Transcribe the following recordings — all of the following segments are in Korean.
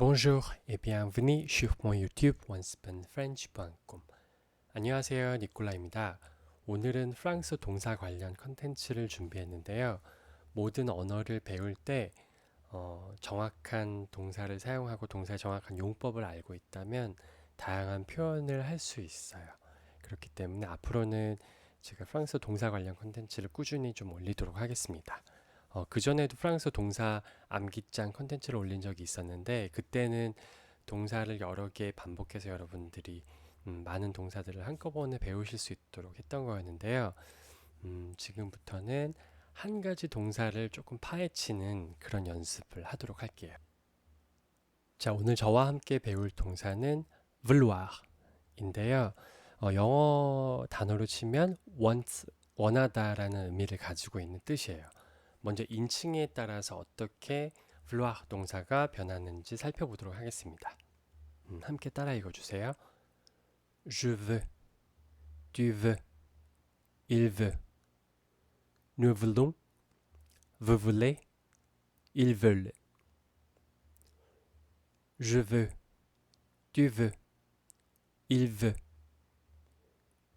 Bonjour et bienvenue sur mon YouTube onespanfrench.com 안녕하세요 니콜라입니다. 오늘은 프랑스 동사 관련 컨텐츠를 준비했는데요. 모든 언어를 배울 때 어, 정확한 동사를 사용하고 동사의 정확한 용법을 알고 있다면 다양한 표현을 할 수 있어요. 그렇기 때문에 앞으로는 제가 프랑스 동사 관련 컨텐츠를 꾸준히 좀 올리도록 하겠습니다. 어, 그전에도 프랑스 동사 암기장 컨텐츠를 올린 적이 있었는데 그때는 동사를 여러 개 반복해서 여러분들이 음, 많은 동사들을 한꺼번에 배우실 수 있도록 했던 거였는데요. 음, 지금부터는 한 가지 동사를 조금 파헤치는 그런 연습을 하도록 할게요. 자, 오늘 저와 함께 배울 동사는 vouloir인데요. 어, 영어 단어로 치면 want, 원하다라는 의미를 가지고 있는 뜻이에요. 먼저 인칭에 따라서 어떻게 vouloir 동사가 변하는지 살펴보도록 하겠습니다. 음, 함께 따라 읽어주세요. Je veux, tu veux, il veut, nous voulons, vous voulez, ils veulent. Je veux, tu veux, il veut,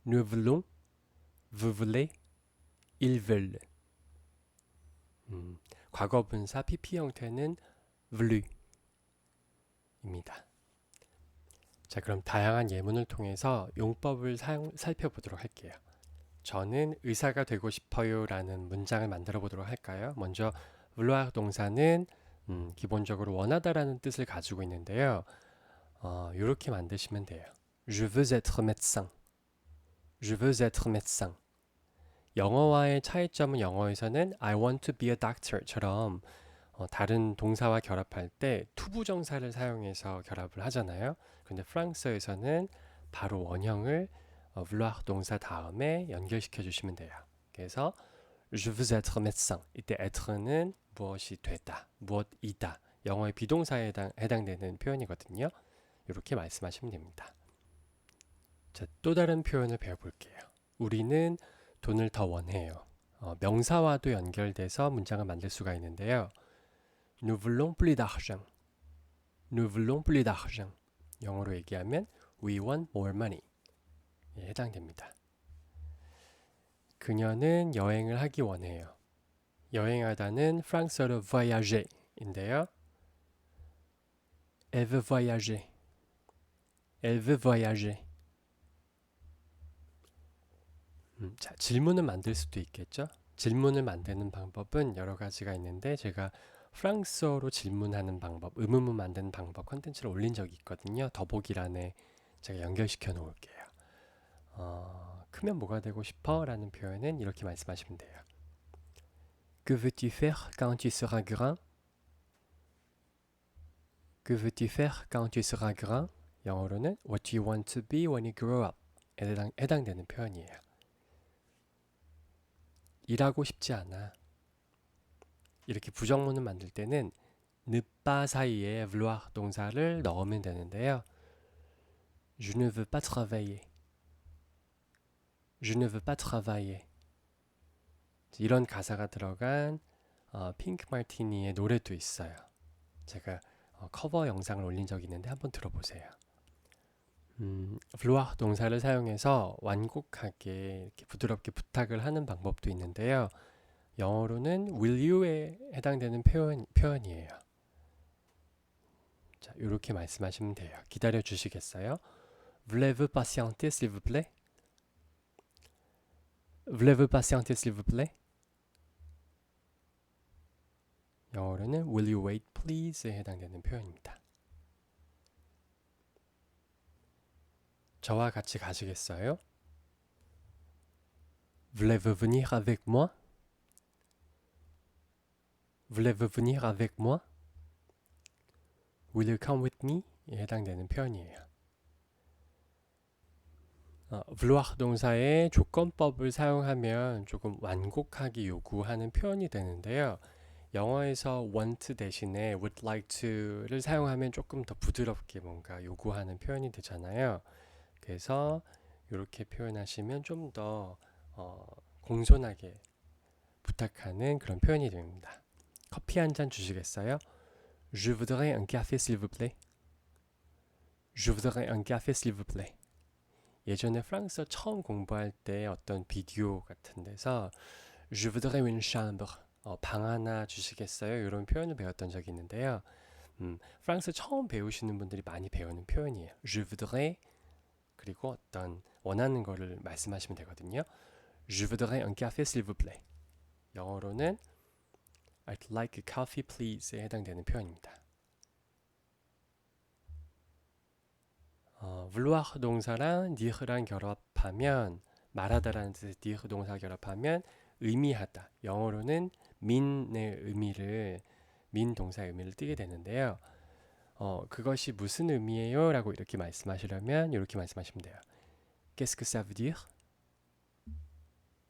nous voulons, vous voulez, ils veulent. 음, 과거 분사 PP 형태는 voulu입니다. 자, 그럼 다양한 예문을 통해서 용법을 사용, 살펴보도록 할게요. 저는 의사가 되고 싶어요 라는 문장을 만들어 보도록 할까요? 먼저 vouloir 동사는 음, 기본적으로 원하다라는 뜻을 가지고 있는데요. 어, 이렇게 만드시면 돼요. Je veux être médecin. Je veux être médecin. 영어와의 차이점은 영어에서는 I want to be a doctor처럼 어, 다른 동사와 결합할 때 투부정사를 사용해서 결합을 하잖아요. 근데 프랑스어에서는 바로 원형을 어, vouloir 동사 다음에 연결시켜 주시면 돼요. 그래서 je veux être médecin. 이때 être,는 무엇이 되다, 무엇이다. 영어의 비동사에 해당, 해당되는 표현이거든요. 이렇게 말씀하시면 됩니다. 자, 또 다른 표현을 배워볼게요. 우리는 돈을 더 원해요. 어, 명사와도 연결돼서 문장을 만들 수가 있는데요. Nous voulons plus d'argent. Nous voulons plus d'argent. 영어로 얘기하면 We want more money. 예, 해당됩니다. 그녀는 여행을 하기 원해요. 여행하다는 프랑스어로 voyager인데요. Elle veut voyager. Elle veut voyager. 음, 자, 질문을 만들 수도 있겠죠. 질문을 만드는 방법은 여러 가지가 있는데 제가 프랑스어로 질문하는 방법, 의문문 만드는 방법 컨텐츠를 올린 적이 있거든요. 더보기란에 제가 연결시켜 놓을게요. 어, 크면 뭐가 되고 싶어? 라는 표현은 이렇게 말씀하시면 돼요. Que veux-tu faire quand tu seras grand? Que veux-tu faire quand tu seras grand? 영어로는 What do you want to be when you grow up? 에 해당, 해당되는 표현이에요. 일하고 싶지 않아. 이렇게 부정문을 만들 때는 늪바 사이에 vouloir 동사를 넣으면 되는데요. Je ne veux pas travailler. Je ne veux pas travailler. 이런 가사가 들어간 어, 핑크 마티니의 노래도 있어요. 제가 어, 커버 영상을 올린 적이 있는데 한번 들어보세요. 음, vouloir 동사를 사용해서 완곡하게 이렇게 부드럽게 부탁을 하는 방법도 있는데요. 영어로는 will you에 해당되는 표현, 표현이에요. 자, 이렇게 말씀하시면 돼요. 기다려 주시겠어요? Voulez-vous patienter s'il vous plaît? Voulez-vous patienter s'il vous plaît? 영어로는 will you wait please에 해당되는 표현입니다. 저와 같이 가시겠어요? Voulez-vous venir avec moi? Voulez-vous venir avec moi? Will you come with me? 에 해당되는 표현이에요. 어, vouloir 동사의 조건법을 사용하면 조금 완곡하게 요구하는 표현이 되는데요. 영어에서 want 대신에 would like to를 사용하면 조금 더 부드럽게 뭔가 요구하는 표현이 되잖아요. 그래서 이렇게 표현하시면 좀더 어, 공손하게 부탁하는 그런 표현이 됩니다. 커피 한 잔 주시겠어요? Je voudrais un café s'il vous plaît. Je voudrais un café s'il vous plaît. 예전에 프랑스어 처음 공부할 때 어떤 비디오 같은 데서 Je voudrais une chambre. 어, 방 하나 주시겠어요? 이런 표현을 배웠던 적이 있는데요. 음, 프랑스 처음 배우시는 분들이 많이 배우는 표현이에요. Je voudrais 그리고 어떤 원하는 거를 말씀하시면 되거든요. Je voudrais un café s'il vous plaît. 영어로는 I'd like a coffee please에 해당되는 표현입니다. 어, vouloir 동사랑 nire랑 결합하면 말하다라는 뜻의 dire 동사 결합하면 의미하다. 영어로는 mean의 의미를 mean 동사의 의미를 띠게 되는데요. 어, 그것이 무슨 의미예요? 라고 이렇게 말씀하시려면 이렇게 말씀하시면 돼요. Qu'est-ce que ça veut dire?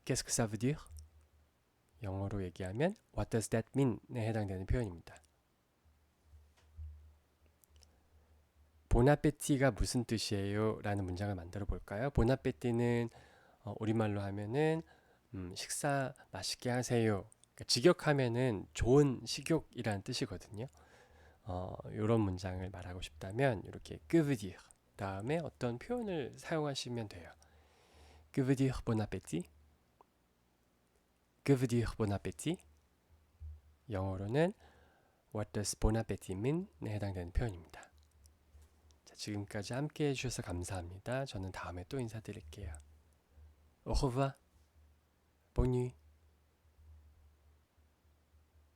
Qu'est-ce que ça veut dire? 영어로 얘기하면 What does that mean?에 해당되는 표현입니다. 보나페티가 무슨 뜻이에요? 라는 문장을 만들어 볼까요? 보나페티는 어, 우리말로 하면은 음, 식사 맛있게 하세요. 그러니까 직역하면은 좋은 식욕이라는 뜻이거든요. 어, 이런 문장을 말하고 싶다면 이렇게 que veut dire 다음에 어떤 표현을 사용하시면 돼요. que veut dire bon appétit? que veut dire bon appétit? 영어로는 what does bon appétit mean?에 해당되는 표현입니다. 자, 지금까지 함께 해주셔서 감사합니다. 저는 다음에 또 인사드릴게요. Au revoir. Bonne nuit.